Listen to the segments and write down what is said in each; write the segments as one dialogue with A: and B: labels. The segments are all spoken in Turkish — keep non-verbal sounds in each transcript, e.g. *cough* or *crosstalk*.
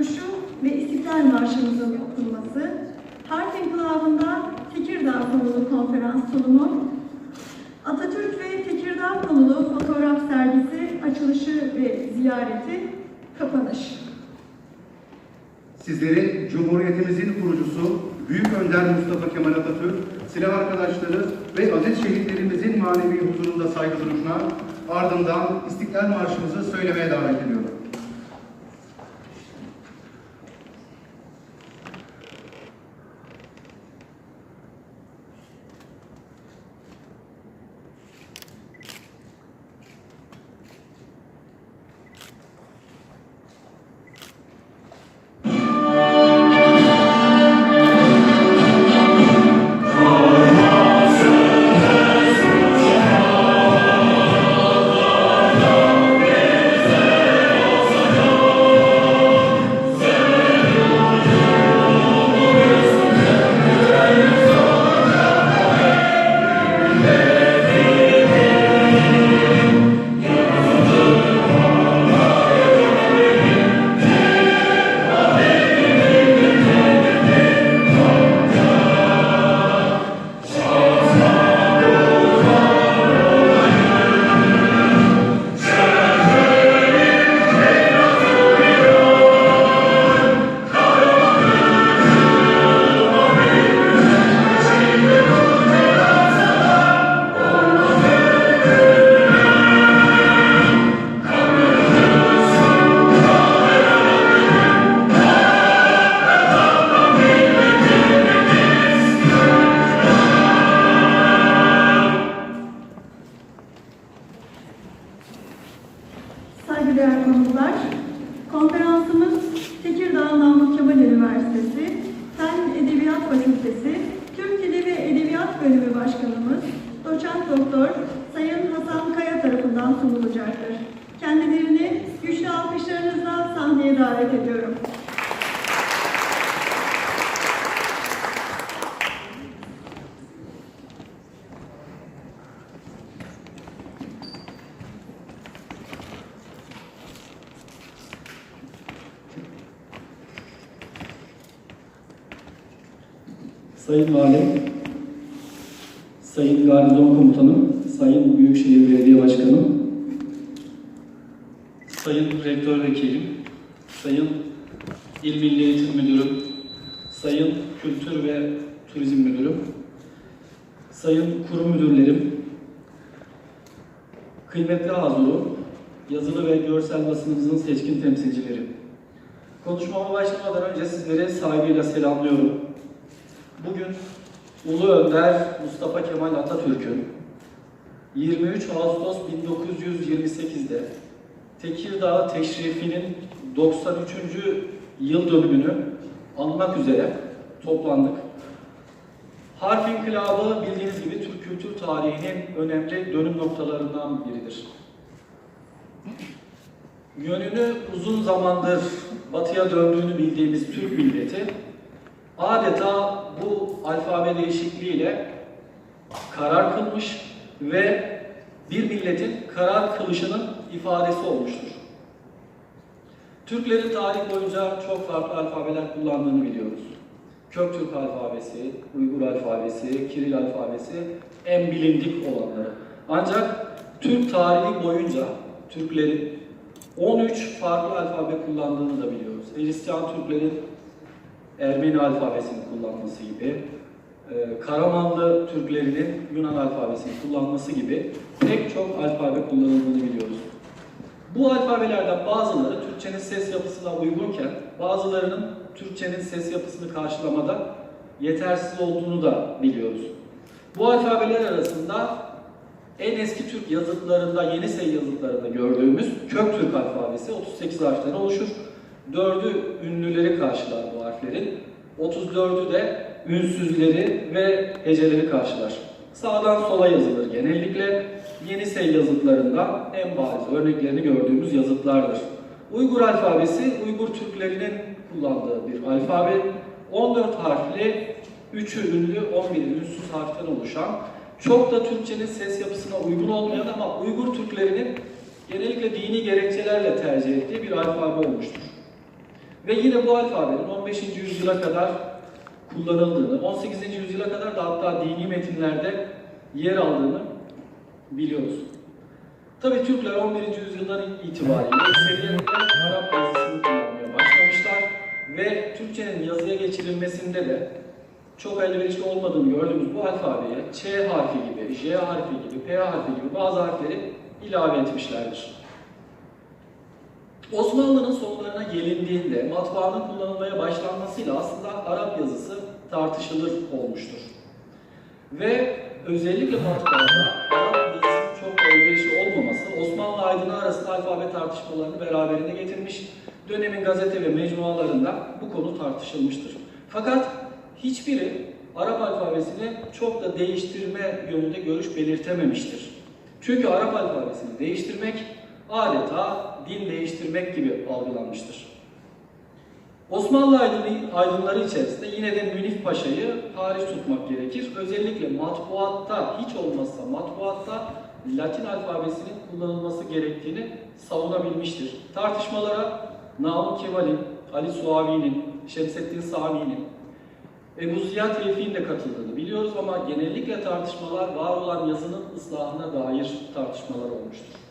A: duruşu ve İstiklal Marşımızın okunması, Harf İnkılabı'nda Tekirdağ konulu konferans sunumu, Atatürk ve Tekirdağ konulu fotoğraf sergisi açılışı ve ziyareti, kapanış.
B: Sizleri Cumhuriyetimizin kurucusu Büyük Önder Mustafa Kemal Atatürk, silah arkadaşları ve aziz şehitlerimizin manevi huzurunda saygı duruşuna ardından İstiklal Marşımızı söylemeye davet ediyorum.
A: Sayın
C: Valim, Sayın Garnizon Komutanım, Sayın Büyükşehir Belediye Başkanım, Sayın Rektör Vekilim, Sayın İl Milli Eğitim Müdürüm, Sayın Kültür ve Turizm Müdürüm, Sayın Kurum Müdürlerim, kıymetli hazuru, yazılı ve görsel basınımızın seçkin temsilcileri. Konuşmama başlamadan önce sizleri saygıyla selamlıyorum. Bugün Ulu Önder Mustafa Kemal Atatürk'ün 23 Ağustos 1928'de Tekirdağ teşrifinin 93. yıl dönümünü anmak üzere toplandık. Harf İnkılabı bildiğiniz gibi Türk kültür tarihinin önemli dönüm noktalarından biridir. Yönünü uzun zamandır batıya döndüğünü bildiğimiz Türk milleti adeta bu alfabe değişikliğiyle karar kılmış ve bir milletin karar kılışının ifadesi olmuştur. Türklerin tarih boyunca çok farklı alfabeler kullandığını biliyoruz. Köktürk alfabesi, Uygur alfabesi, Kiril alfabesi en bilindik olanları. Ancak Türk tarihi boyunca Türklerin 13 farklı alfabe kullandığını da biliyoruz. Hristiyan Türklerin Ermeni alfabesini kullanması gibi, e, Karamanlı Türklerinin Yunan alfabesini kullanması gibi pek çok alfabe kullanıldığını biliyoruz. Bu alfabelerden bazıları Türkçenin ses yapısına uygunken bazılarının Türkçenin ses yapısını karşılamada yetersiz olduğunu da biliyoruz. Bu alfabeler arasında en eski Türk yazıtlarında, Yenisey yazıtlarında gördüğümüz Köktürk alfabesi 38 harften oluşur. Dördü ünlüleri karşılar bu harflerin. 34'ü de ünsüzleri ve heceleri karşılar. Sağdan sola yazılır genellikle. Yenisey yazıtlarından en bariz örneklerini gördüğümüz yazıtlardır. Uygur alfabesi Uygur Türklerinin kullandığı bir alfabe. 14 harfli, 3'ü ünlü, 11'i ünsüz harften oluşan, çok da Türkçenin ses yapısına uygun olmayan ama Uygur Türklerinin genellikle dini gerekçelerle tercih ettiği bir alfabe olmuştur. Ve yine bu alfabenin 15. yüzyıla kadar kullanıldığını, 18. yüzyıla kadar da hatta dini metinlerde yer aldığını biliyoruz. Tabii Türkler 11. yüzyıldan itibariyle ekseriyetle Arap yazısını kullanmaya başlamışlar ve Türkçenin yazıya geçirilmesinde de çok elverişli olmadığını gördüğümüz bu alfabeye Ç harfi gibi, J harfi gibi, P harfi gibi bazı harfleri ilave etmişlerdir. Osmanlı'nın sonlarına gelindiğinde matbaanın kullanılmaya başlanmasıyla aslında Arap yazısı tartışılır olmuştur. Ve özellikle matbaada Arap yazısının çok elverişli olmaması Osmanlı aydını arasında alfabe tartışmalarını beraberinde getirmiş. Dönemin gazete ve mecmualarında bu konu tartışılmıştır. Fakat hiçbiri Arap alfabesini çok da değiştirme yönünde görüş belirtememiştir. Çünkü Arap alfabesini değiştirmek adeta din değiştirmek gibi algılanmıştır. Osmanlı aydınları içerisinde yine de Münif Paşa'yı hariç tutmak gerekir. Özellikle matbuatta, hiç olmazsa matbuatta Latin alfabesinin kullanılması gerektiğini savunabilmiştir. Tartışmalara Namık Kemal'in, Ali Suavi'nin, Şemsettin Sami'nin, Ebu Ziya Tevfik'in de katıldığını biliyoruz ama genellikle tartışmalar var olan yazının ıslahına dair tartışmalar olmuştur.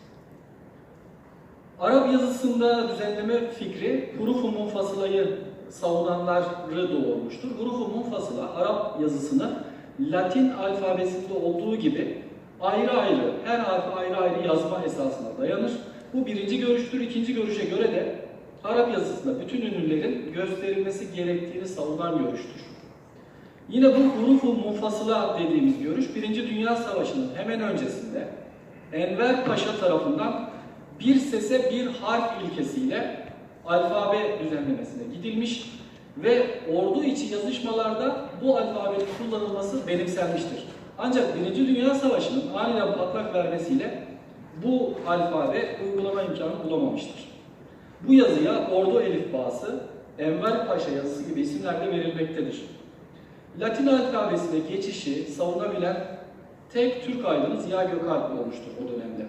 C: Arap yazısında düzenleme fikri huruf-u munfasılayı savunanları doğurmuştur. Huruf-u munfasıla Arap yazısını Latin alfabesinde olduğu gibi ayrı ayrı, her harfi ayrı ayrı yazma esasına dayanır. Bu birinci görüştür. İkinci görüşe göre de Arap yazısında bütün ünlülerin gösterilmesi gerektiğini savunan görüştür. Yine bu hurufu munfasıla dediğimiz görüş, Birinci Dünya Savaşı'nın hemen öncesinde Enver Paşa tarafından bir sese bir harf ilkesiyle alfabe düzenlemesine gidilmiş ve ordu içi yazışmalarda bu alfabenin kullanılması benimsenmiştir. Ancak Birinci Dünya Savaşı'nın aniden patlak vermesiyle bu alfabe uygulama imkanı bulamamıştır. Bu yazıya ordu elifbası, Enver Paşa yazısı gibi isimler de verilmektedir. Latin alfabesine geçişi savunabilen tek Türk aydını Ziya Gökalp olmuştur o dönemde.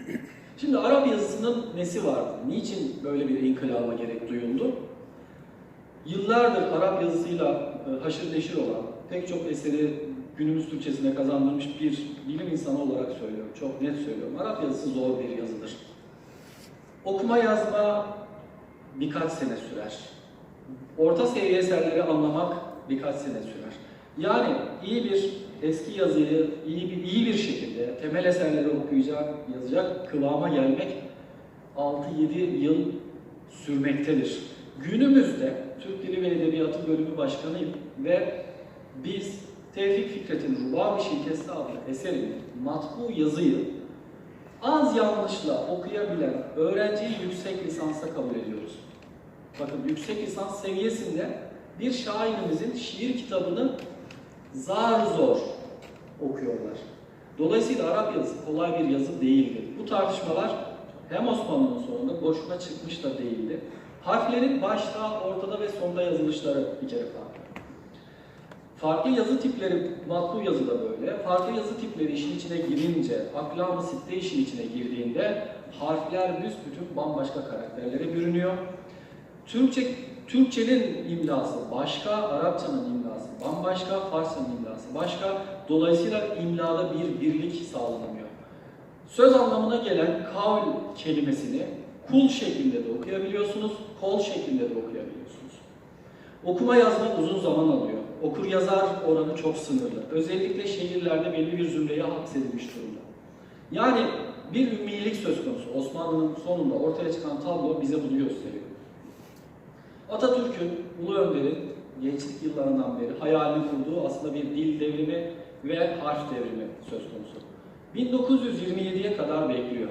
C: *clears throat* Şimdi Arap yazısının nesi vardı? Niçin böyle bir inkılaba gerek duyuldu? Yıllardır Arap yazısıyla e, haşır neşir olan, pek çok eseri günümüz Türkçesine kazandırmış bir bilim insanı olarak söylüyorum. Çok net söylüyorum. Arap yazısı zor bir yazıdır. Okuma yazma birkaç sene sürer. Orta seviye eserleri anlamak birkaç sene sürer. Yani iyi bir eski yazıyı iyi bir iyi bir şekilde temel eserleri okuyacak, yazacak kıvama gelmek 6-7 yıl sürmektedir. Günümüzde Türk Dili ve Edebiyatı Bölümü Başkanıyım ve biz Tevfik Fikret'in Ruba-ı Şikesi adlı eserini, matbu yazıyı az yanlışla okuyabilen öğrenciyi yüksek lisansa kabul ediyoruz. Bakın yüksek lisans seviyesinde bir şairimizin şiir kitabını zar zor okuyorlar. Dolayısıyla Arap yazısı kolay bir yazı değildi. Bu tartışmalar hem Osmanlı'nın sonunda boşuna çıkmış da değildi. Harflerin başta, ortada ve sonda yazılışları bir kere farklı. Farklı yazı tipleri, matbu yazı da böyle. Farklı yazı tipleri işin içine girince, aklam-ı sitte işin içine girdiğinde harfler büsbütün bambaşka karakterlere bürünüyor. Türkçe Türkçenin imlası başka, Arapçanın imlası bambaşka, Farsçanın imlası başka. Dolayısıyla imlada bir birlik sağlanamıyor. Söz anlamına gelen kavl kelimesini kul şeklinde de okuyabiliyorsunuz, kol şeklinde de okuyabiliyorsunuz. Okuma yazmak uzun zaman alıyor. Okur yazar oranı çok sınırlı. Özellikle şehirlerde belli bir zümreye hapsedilmiş durumda. Yani bir ümmilik söz konusu. Osmanlı'nın sonunda ortaya çıkan tablo bize bunu gösteriyor. Atatürk'ün, Ulu Önder'in gençlik yıllarından beri hayalini kurduğu aslında bir dil devrimi ve harf devrimi söz konusu. 1927'ye kadar bekliyor.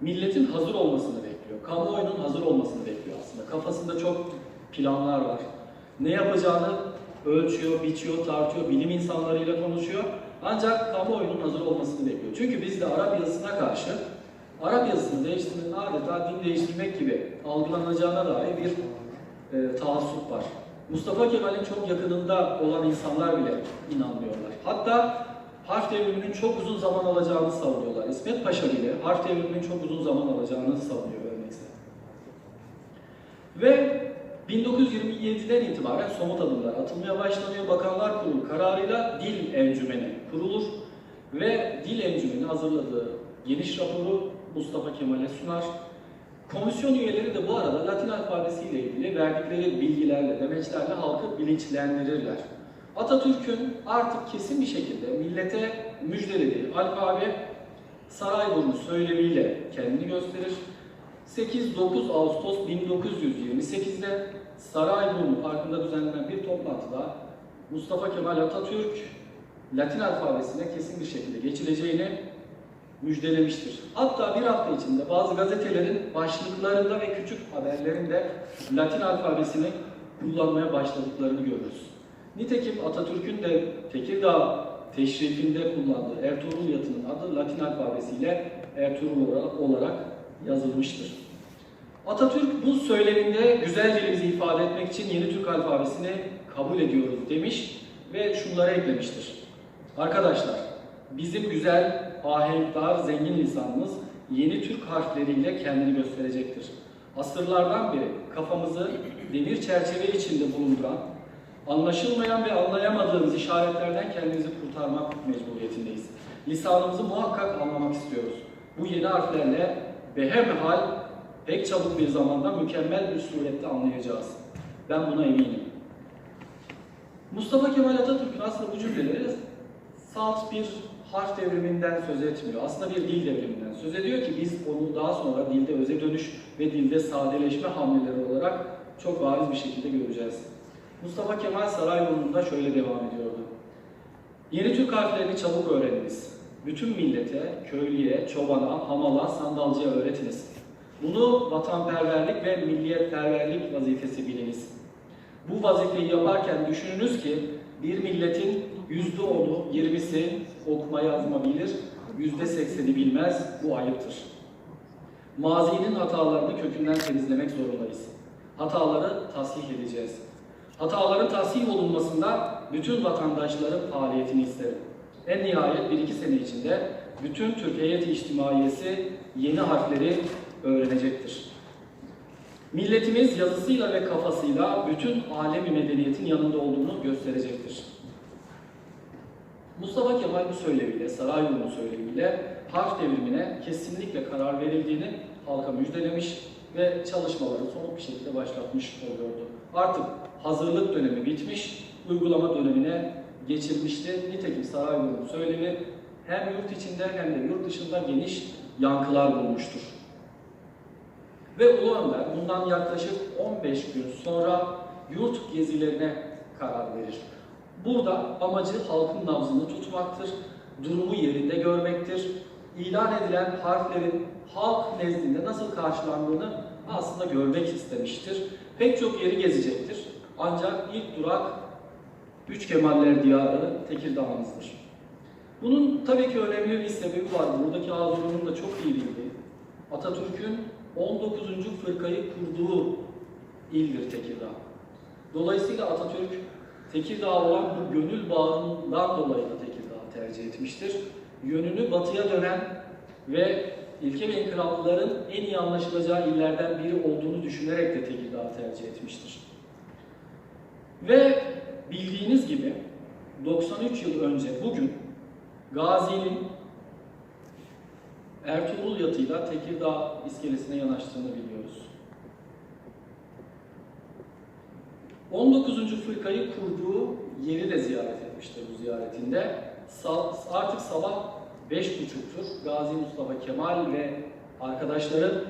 C: Milletin hazır olmasını bekliyor. Kamuoyunun hazır olmasını bekliyor aslında. Kafasında çok planlar var. Ne yapacağını ölçüyor, biçiyor, tartıyor, bilim insanlarıyla konuşuyor. Ancak kamuoyunun hazır olmasını bekliyor. Çünkü bizde Arap yazısına karşı Arap yazısını değiştirmenin adeta din değiştirmek gibi algılanacağına dair bir e, taassup var. Mustafa Kemal'in çok yakınında olan insanlar bile inanmıyorlar. Hatta harf devriminin çok uzun zaman alacağını savunuyorlar. İsmet Paşa bile harf devriminin çok uzun zaman alacağını savunuyor örnekse. Ve 1927'den itibaren somut adımlar atılmaya başlanıyor. Bakanlar Kurulu kararıyla dil encümeni kurulur ve dil encümeni hazırladığı geniş raporu Mustafa Kemal'e sunar. Komisyon üyeleri de bu arada Latin alfabesiyle ilgili verdikleri bilgilerle, demeçlerle halkı bilinçlendirirler. Atatürk'ün artık kesin bir şekilde millete müjdelediği alfabe Sarayburnu söylemiyle kendini gösterir. 8-9 Ağustos 1928'de Sarayburnu Parkı'nda düzenlenen bir toplantıda Mustafa Kemal Atatürk Latin alfabesine kesin bir şekilde geçileceğini müjdelemiştir. Hatta bir hafta içinde bazı gazetelerin başlıklarında ve küçük haberlerinde Latin alfabesini kullanmaya başladıklarını görürüz. Nitekim Atatürk'ün de Tekirdağ teşrifinde kullandığı Ertuğrul yatının adı Latin alfabesiyle Ertuğrul olarak yazılmıştır. Atatürk bu söyleminde güzel dilimizi ifade etmek için yeni Türk alfabesini kabul ediyoruz demiş ve şunları eklemiştir. Arkadaşlar, bizim güzel, ahenkdar, zengin lisanımız yeni Türk harfleriyle kendini gösterecektir. Asırlardan beri kafamızı demir çerçeve içinde bulunduran, anlaşılmayan ve anlayamadığımız işaretlerden kendimizi kurtarmak mecburiyetindeyiz. Lisanımızı muhakkak anlamak istiyoruz. Bu yeni harflerle behemhal pek çabuk bir zamanda mükemmel bir surette anlayacağız. Ben buna eminim. Mustafa Kemal Atatürk'ün aslında bu cümleleri salt bir harf devriminden söz etmiyor. Aslında bir dil devriminden söz ediyor ki biz onu daha sonra dilde öze dönüş ve dilde sadeleşme hamleleri olarak çok bariz bir şekilde göreceğiz. Mustafa Kemal Sarayburnu'nda şöyle devam ediyordu. Yeni Türk harflerini çabuk öğreniniz. Bütün millete, köylüye, çobana, hamala, sandalcıya öğretiniz. Bunu vatanperverlik ve milliyetperverlik vazifesi biliniz. Bu vazifeyi yaparken düşününüz ki bir milletin yüzde onu, yirmisi okuma yazma bilir, yüzde sekseni bilmez, bu ayıptır. Mazinin hatalarını kökünden temizlemek zorundayız. Hataları tasih edeceğiz. Hataların tasih olunmasında bütün vatandaşların faaliyetini isterim. En nihayet bir iki sene içinde bütün Türk heyeti yeni harfleri öğrenecektir. Milletimiz yazısıyla ve kafasıyla bütün alemi medeniyetin yanında olduğunu gösterecektir. Mustafa Kemal bu söylemiyle, Sarayburnu söylemiyle harf devrimine kesinlikle karar verildiğini halka müjdelemiş ve çalışmaları somut bir şekilde başlatmış oluyordu. Artık hazırlık dönemi bitmiş, uygulama dönemine geçilmişti. Nitekim Sarayburnu söylemi hem yurt içinde hem de yurt dışında geniş yankılar bulmuştur. Ve Ulu Önder bundan yaklaşık 15 gün sonra yurt gezilerine karar verir. Burada amacı halkın nabzını tutmaktır, durumu yerinde görmektir. İlan edilen harflerin halk nezdinde nasıl karşılandığını aslında görmek istemiştir. Pek çok yeri gezecektir. Ancak ilk durak Üç Kemaller Diyarı Tekirdağ'ımızdır. Bunun tabii ki önemli bir sebebi var. Buradaki Hazurunun da çok iyi bildiği. Atatürk'ün 19. fırkayı kurduğu ildir Tekirdağ. Dolayısıyla Atatürk Tekirdağ olan bu gönül bağından dolayı da Tekirdağ'ı tercih etmiştir. Yönünü batıya dönen ve ilke ve inkılaplıların en iyi anlaşılacağı illerden biri olduğunu düşünerek de Tekirdağ'ı tercih etmiştir. Ve bildiğiniz gibi 93 yıl önce bugün Gazi'nin Ertuğrul yatıyla Tekirdağ iskelesine yanaştığını biliyoruz. 19. fırkayı kurduğu yeri de ziyaret etmiştir bu ziyaretinde. Artık sabah 5.30'tur. Gazi Mustafa Kemal ve arkadaşları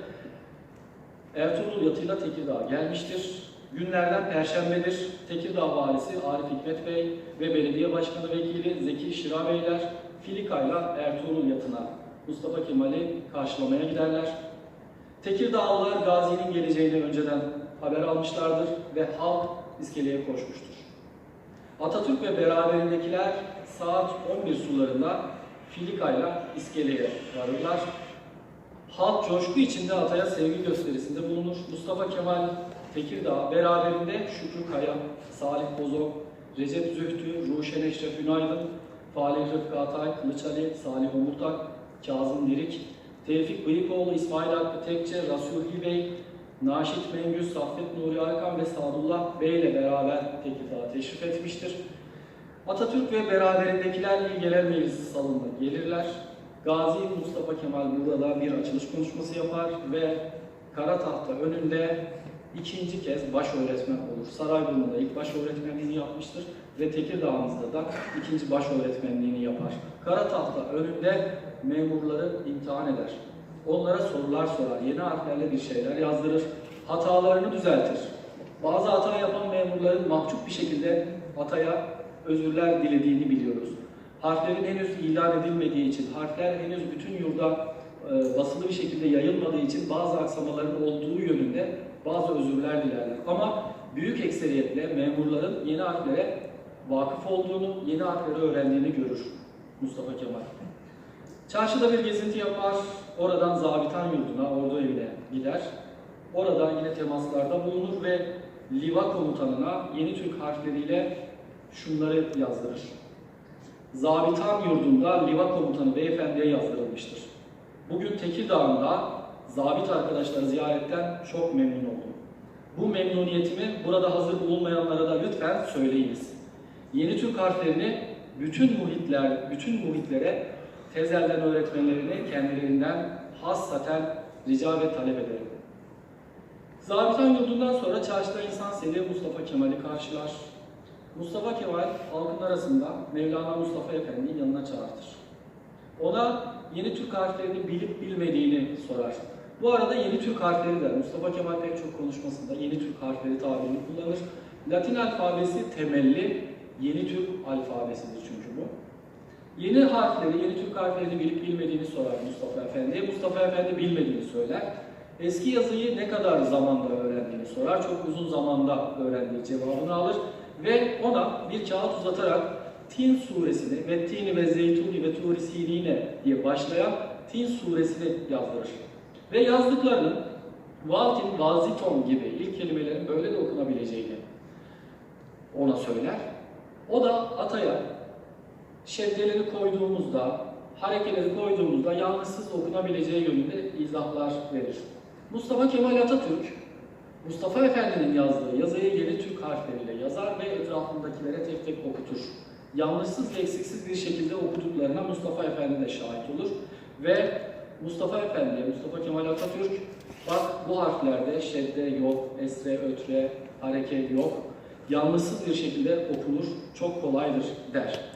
C: Ertuğrul yatıyla Tekirdağ'a gelmiştir. Günlerden Perşembedir. Tekirdağ Valisi Arif Hikmet Bey ve Belediye Başkanı Vekili Zeki Şira Beyler Filika'yla Ertuğrul yatına Mustafa Kemal'i karşılamaya giderler. Tekirdağlılar Gazi'nin geleceğini önceden haber almışlardır ve halk iskeleye koşmuştur. Atatürk ve beraberindekiler saat 11 sularında Filika'yla iskeleye varırlar. Halk coşku içinde Atay'a sevgi gösterisinde bulunur. Mustafa Kemal Tekirdağ beraberinde Şükrü Kaya, Salih Bozok, Recep Zühtü, Ruşen Eşref Günaydın, Falih Rıfkı Atay, Kılıç Ali, Salih Omurtak, Kazım Dirik, Tevfik Bıyıkoğlu, İsmail Hakkı Tekçe, Rasulhi Bey, Naşit Mengü, Saffet Nuri Arkan ve Sadullah Bey ile beraber Tekirdağ'a teşrif etmiştir. Atatürk ve beraberindekiler İl Genel Meclisi salonuna gelirler. Gazi Mustafa Kemal burada bir açılış konuşması yapar ve kara tahta önünde ikinci kez baş öğretmen olur. Sarayburnu'da ilk baş öğretmenliğini yapmıştır ve Tekirdağ'ımızda da ikinci baş öğretmenliğini yapar. Kara tahta önünde memurları imtihan eder. Onlara sorular sorar, yeni harflerle bir şeyler yazdırır, hatalarını düzeltir. Bazı hata yapan memurların mahcup bir şekilde ataya özürler dilediğini biliyoruz. Harflerin henüz ilan edilmediği için, harfler henüz bütün yurda e, basılı bir şekilde yayılmadığı için bazı aksamaların olduğu yönünde bazı özürler dilerler. Ama büyük ekseriyetle memurların yeni harflere vakıf olduğunu, yeni harfleri öğrendiğini görür Mustafa Kemal. Çarşıda bir gezinti yapar, oradan zabitan yurduna, ordu evine gider. Orada yine temaslarda bulunur ve Liva komutanına yeni Türk harfleriyle şunları yazdırır. Zabitan yurdunda Liva komutanı beyefendiye yazdırılmıştır. Bugün Tekirdağ'ında zabit arkadaşları ziyaretten çok memnun oldum. Bu memnuniyetimi burada hazır bulunmayanlara da lütfen söyleyiniz. Yeni Türk harflerini bütün muhitler, bütün muhitlere tezelden öğretmenlerini kendilerinden hassaten rica ve talep ederim. Zabitan yurdundan sonra çarşıda insan seli Mustafa Kemal'i karşılar. Mustafa Kemal halkın arasında Mevlana Mustafa Efendi'nin yanına çağırtır. Ona yeni Türk harflerini bilip bilmediğini sorar. Bu arada yeni Türk harfleri de Mustafa Kemal pek çok konuşmasında yeni Türk harfleri tabirini kullanır. Latin alfabesi temelli yeni Türk alfabesidir çünkü bu. Yeni harfleri, yeni Türk harflerini bilip bilmediğini sorar Mustafa Efendi'ye. Mustafa Efendi bilmediğini söyler. Eski yazıyı ne kadar zamanda öğrendiğini sorar. Çok uzun zamanda öğrendiği cevabını alır. Ve ona bir kağıt uzatarak Tin suresini ve Tini ve Zeytuni ve Turi Sinine diye başlayan Tin suresini yazdırır. Ve yazdıklarının Valtin, Vaziton gibi ilk kelimelerin böyle de okunabileceğini ona söyler. O da ataya şeddeleri koyduğumuzda, harekeleri koyduğumuzda yanlışsız okunabileceği yönünde izahlar verir. Mustafa Kemal Atatürk, Mustafa Efendi'nin yazdığı yazıyı yeni Türk harfleriyle yazar ve etrafındakilere tek tek okutur. Yanlışsız ve eksiksiz bir şekilde okuduklarına Mustafa Efendi de şahit olur. Ve Mustafa Efendi, Mustafa Kemal Atatürk, bak bu harflerde şedde yok, esre, ötre, hareke yok. Yanlışsız bir şekilde okunur, çok kolaydır der.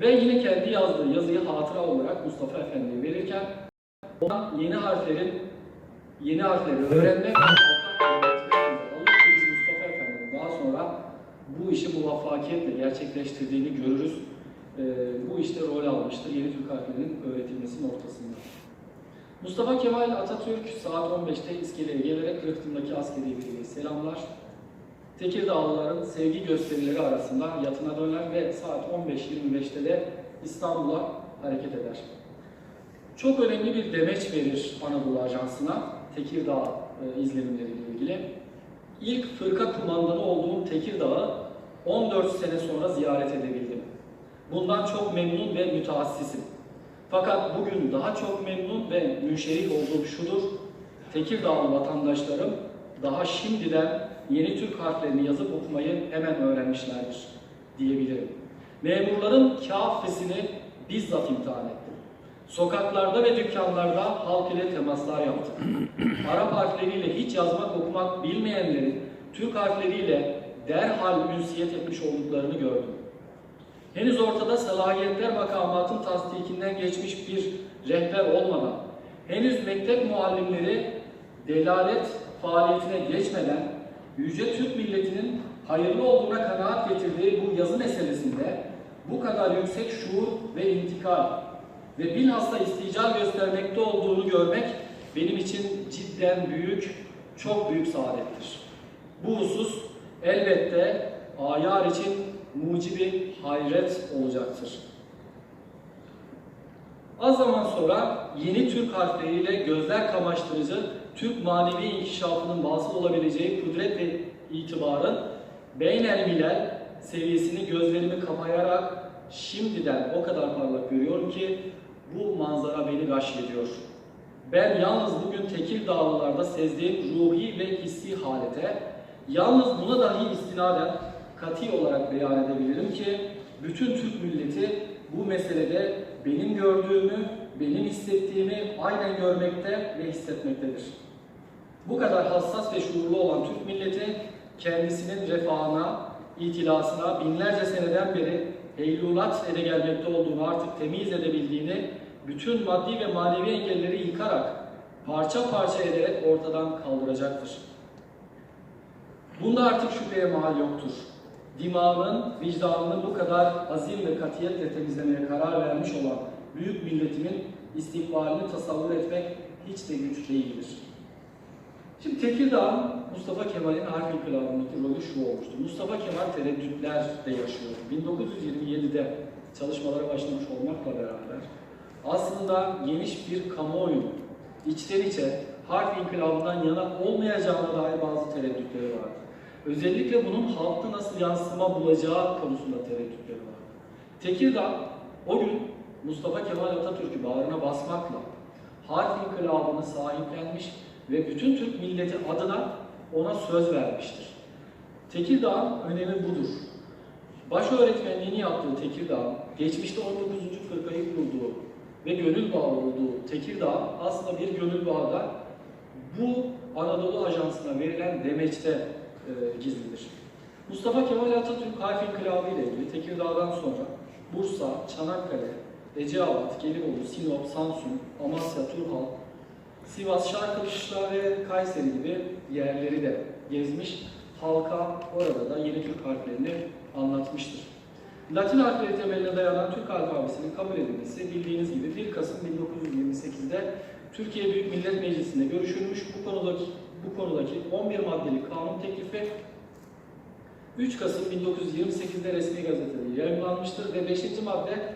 C: Ve yine kendi yazdığı yazıyı hatıra olarak Mustafa Efendi'ye verirken ona yeni harflerin yeni harfleri öğrenme ve halka öğretme biz Mustafa Efendi'nin daha sonra bu işi muvaffakiyetle gerçekleştirdiğini görürüz. Ee, bu işte rol almıştır yeni Türk harflerinin öğretilmesinin ortasında. Mustafa Kemal Atatürk saat 15'te iskeleye gelerek Rıhtım'daki askeri birliği selamlar. Tekirdağlıların sevgi gösterileri arasında yatına döner ve saat 15.25'te de İstanbul'a hareket eder. Çok önemli bir demeç verir Anadolu Ajansı'na Tekirdağ e, izlenimleriyle ilgili. İlk fırka kumandanı olduğum Tekirdağ'ı 14 sene sonra ziyaret edebildim. Bundan çok memnun ve müteassisim. Fakat bugün daha çok memnun ve münşerih olduğum şudur, Tekirdağlı vatandaşlarım daha şimdiden yeni Türk harflerini yazıp okumayı hemen öğrenmişlerdir diyebilirim. Memurların kafesini bizzat imtihan ettim. Sokaklarda ve dükkanlarda halk ile temaslar yaptım. Arap harfleriyle hiç yazmak okumak bilmeyenlerin Türk harfleriyle derhal ünsiyet etmiş olduklarını gördüm. Henüz ortada salahiyetler makamatın tasdikinden geçmiş bir rehber olmadan, henüz mektep muallimleri delalet faaliyetine geçmeden, Yüce Türk milletinin hayırlı olduğuna kanaat getirdiği bu yazı meselesinde bu kadar yüksek şuur ve intikal ve bilhassa istica göstermekte olduğunu görmek benim için cidden büyük, çok büyük saadettir. Bu husus elbette ayar için mucibi hayret olacaktır. Az zaman sonra yeni Türk harfleriyle gözler kamaştırıcı Türk manevi inkişafının vasıl olabileceği kudret ve itibarın beynel milel seviyesini gözlerimi kapayarak şimdiden o kadar parlak görüyorum ki bu manzara beni gashediyor. Ben yalnız bugün Tekirdağlılarda sezdiğim ruhi ve hissi halete, yalnız buna dahi istinaden kati olarak beyan edebilirim ki bütün Türk milleti bu meselede benim gördüğümü, benim hissettiğimi aynen görmekte ve hissetmektedir. Bu kadar hassas ve şuurlu olan Türk milleti kendisinin refahına, itilasına binlerce seneden beri heylulat ede gelmekte olduğunu artık temiz edebildiğini, bütün maddi ve manevi engelleri yıkarak, parça parça ederek ortadan kaldıracaktır. Bunda artık şüpheye mahal yoktur. Dimağının, vicdanını bu kadar azim ve katiyetle temizlemeye karar vermiş olan büyük milletimin istikbalini tasavvur etmek hiç de güç değildir. Şimdi Tekirdağ'ın Mustafa Kemal'in harf inkılabındaki rolü şu olmuştu. Mustafa Kemal tereddütler de yaşıyor. 1927'de çalışmalara başlamış olmakla beraber aslında geniş bir kamuoyu içten içe harf inkılabından yana olmayacağına dair bazı tereddütleri vardı. Özellikle bunun halkta nasıl yansıma bulacağı konusunda tereddütleri vardı. Tekirdağ o gün Mustafa Kemal Atatürk'ü bağrına basmakla harf inkılabını sahiplenmiş ve bütün Türk milleti adına ona söz vermiştir. Tekirdağ'ın önemi budur. Baş öğretmenliğini yaptığı Tekirdağ, geçmişte 19. fırkayı kurduğu ve gönül bağı olduğu Tekirdağ aslında bir gönül bağı bu Anadolu Ajansı'na verilen demeçte e, gizlidir. Mustafa Kemal Atatürk harf inkılabı ile ilgili Tekirdağ'dan sonra Bursa, Çanakkale, Eceabat, Gelibolu, Sinop, Samsun, Amasya, Turhal, Sivas, Şarkışla ve Kayseri gibi yerleri de gezmiş. Halka orada da yeni Türk harflerini anlatmıştır. Latin harfleri temeline dayanan Türk alfabesinin kabul edilmesi bildiğiniz gibi 1 Kasım 1928'de Türkiye Büyük Millet Meclisi'nde görüşülmüş. Bu konudaki bu konudaki 11 maddelik kanun teklifi 3 Kasım 1928'de resmi gazetede yayınlanmıştır ve 5. madde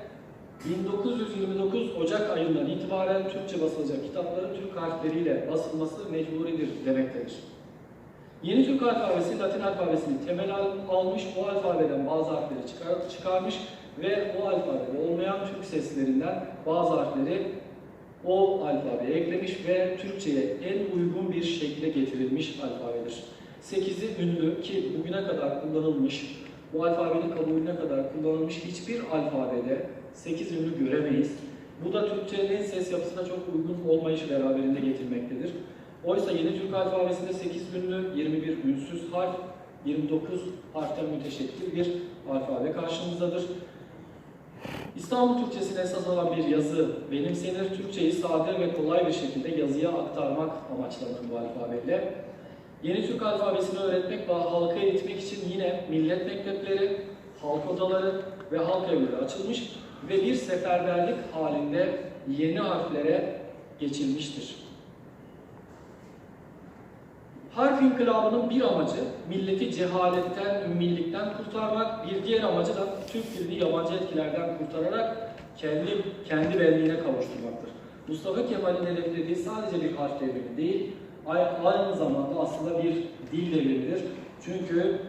C: 1929 Ocak ayından itibaren Türkçe basılacak kitapların Türk harfleriyle basılması mecburidir demektedir. Yeni Türk alfabesi Latin alfabesini temel al- almış, o alfabeden bazı harfleri çıkar- çıkarmış ve o alfabede olmayan Türk seslerinden bazı harfleri o alfabeye eklemiş ve Türkçe'ye en uygun bir şekilde getirilmiş alfabedir. 8'i ünlü ki bugüne kadar kullanılmış, bu alfabenin kabulüne kadar kullanılmış hiçbir alfabede 8 ünlü göremeyiz. Bu da Türkçenin ses yapısına çok uygun olmayışı beraberinde getirmektedir. Oysa yeni Türk alfabesinde 8 ünlü, 21 ünsüz harf, 29 harften müteşekkil bir alfabe karşımızdadır. İstanbul Türkçesine esas alan bir yazı benimsenir. Türkçeyi sade ve kolay bir şekilde yazıya aktarmak amaçlanır bu alfabeyle. Yeni Türk alfabesini öğretmek ve halka eğitmek için yine millet mektepleri, halk odaları ve halk evleri açılmış ve bir seferberlik halinde yeni harflere geçilmiştir. Harf inkılabının bir amacı milleti cehaletten, ümmilikten kurtarmak, bir diğer amacı da Türk dilini yabancı etkilerden kurtararak kendi kendi benliğine kavuşturmaktır. Mustafa Kemal'in hedeflediği sadece bir harf devrimi değil, aynı zamanda aslında bir dil devrimidir. Çünkü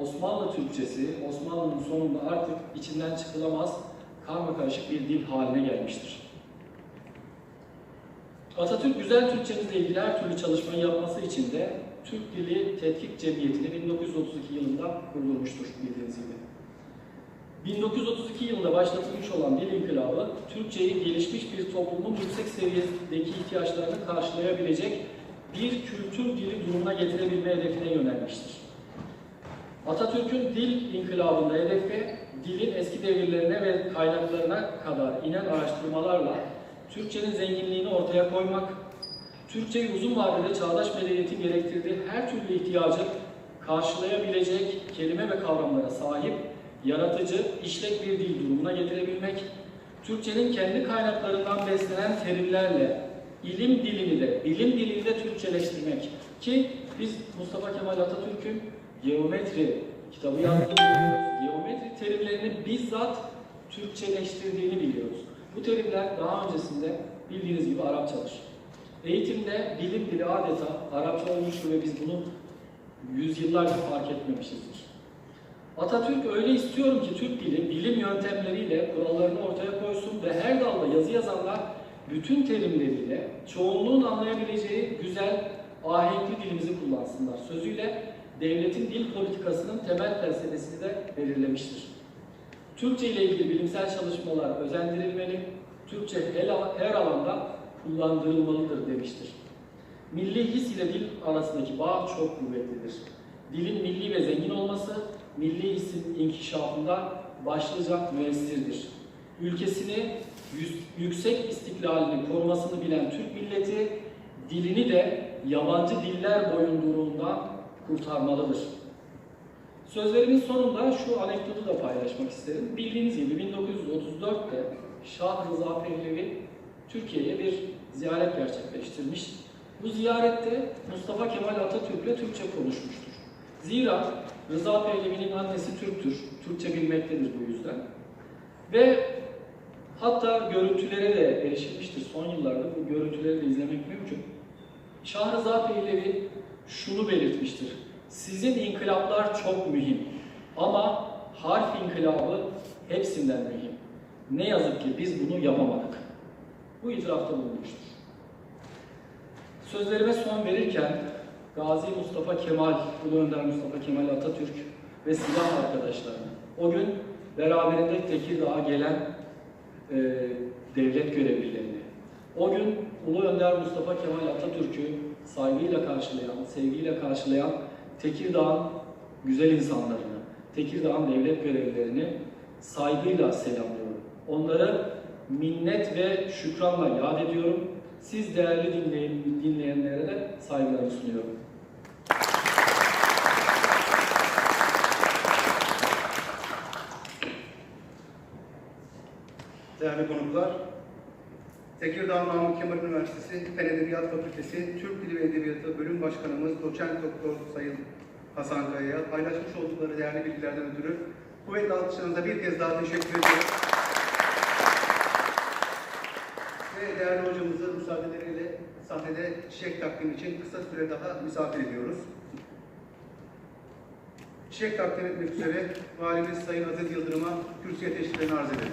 C: Osmanlı Türkçesi, Osmanlı'nın sonunda artık içinden çıkılamaz, karma karışık bir dil haline gelmiştir. Atatürk güzel Türkçemizle ilgili her türlü çalışmayı yapması için de Türk Dili Tetkik Cemiyeti'ni 1932 yılında kurdurmuştur bildiğiniz gibi. 1932 yılında başlatılmış olan dil inkılabı, Türkçeyi gelişmiş bir toplumun yüksek seviyedeki ihtiyaçlarını karşılayabilecek bir kültür dili durumuna getirebilme hedefine yönelmiştir. Atatürk'ün dil inkılabında hedefi, dilin eski devirlerine ve kaynaklarına kadar inen araştırmalarla Türkçenin zenginliğini ortaya koymak, Türkçeyi uzun vadede çağdaş medeniyetin gerektirdiği her türlü ihtiyacı karşılayabilecek kelime ve kavramlara sahip, yaratıcı, işlek bir dil durumuna getirebilmek, Türkçenin kendi kaynaklarından beslenen terimlerle ilim dilini de, bilim dilini de Türkçeleştirmek ki biz Mustafa Kemal Atatürk'ün geometri kitabı biliyoruz. Geometri terimlerini bizzat Türkçeleştirdiğini biliyoruz. Bu terimler daha öncesinde bildiğiniz gibi Arapçadır. Eğitimde bilim dili adeta Arapça olmuştur ve biz bunu yüzyıllarca fark etmemişizdir. Atatürk öyle istiyorum ki Türk dili bilim yöntemleriyle kurallarını ortaya koysun ve her dalda yazı yazanlar bütün terimleriyle çoğunluğun anlayabileceği güzel, ahenkli dilimizi kullansınlar. Sözüyle devletin dil politikasının temel felsefesini de belirlemiştir. Türkçe ile ilgili bilimsel çalışmalar özendirilmeli, Türkçe her- alanda kullandırılmalıdır demiştir. Milli his ile dil arasındaki bağ çok kuvvetlidir. Dilin milli ve zengin olması, milli hissin inkişafında başlıca müessirdir. Ülkesini yüksek istiklalini korumasını bilen Türk milleti, dilini de yabancı diller boyunduruğundan kurtarmalıdır. Sözlerimin sonunda şu anekdotu da paylaşmak isterim. Bildiğiniz gibi 1934'te Şah Rıza Pehlevi Türkiye'ye bir ziyaret gerçekleştirmiş. Bu ziyarette Mustafa Kemal Atatürk'le Türkçe konuşmuştur. Zira Rıza Pehlevi'nin annesi Türktür. Türkçe bilmektedir bu yüzden. Ve hatta görüntülere de erişilmiştir. Son yıllarda bu görüntüleri de izlemek mümkün. Şah Rıza Pehlevi şunu belirtmiştir. Sizin inkılaplar çok mühim ama harf inkılabı hepsinden mühim. Ne yazık ki biz bunu yapamadık. Bu itirafta bulunmuştur. Sözlerime son verirken Gazi Mustafa Kemal, Ulu Önder Mustafa Kemal Atatürk ve silah arkadaşlarına o gün beraberinde Tekirdağ'a gelen e, devlet görevlilerini, o gün Ulu Önder Mustafa Kemal Atatürk'ü saygıyla karşılayan, sevgiyle karşılayan Tekirdağ'ın güzel insanlarını, Tekirdağ'ın devlet görevlilerini saygıyla selamlıyorum. Onları minnet ve şükranla yad ediyorum. Siz değerli dinleyen, dinleyenlere de saygılarımı sunuyorum.
B: Değerli konuklar, Tekirdağ Namık Kemal Üniversitesi Fen Edebiyat Fakültesi Türk Dili ve Edebiyatı Bölüm Başkanımız Doçent Doktor Sayın Hasan Kaya'ya paylaşmış oldukları değerli bilgilerden ötürü kuvvetli alkışlarınıza bir kez daha teşekkür ediyorum. Ve değerli hocamızı müsaadeleriyle sahnede çiçek takdim için kısa süre daha misafir ediyoruz. Çiçek takdim etmek üzere Valimiz Sayın Aziz Yıldırım'a kürsüye teşriflerini arz edelim.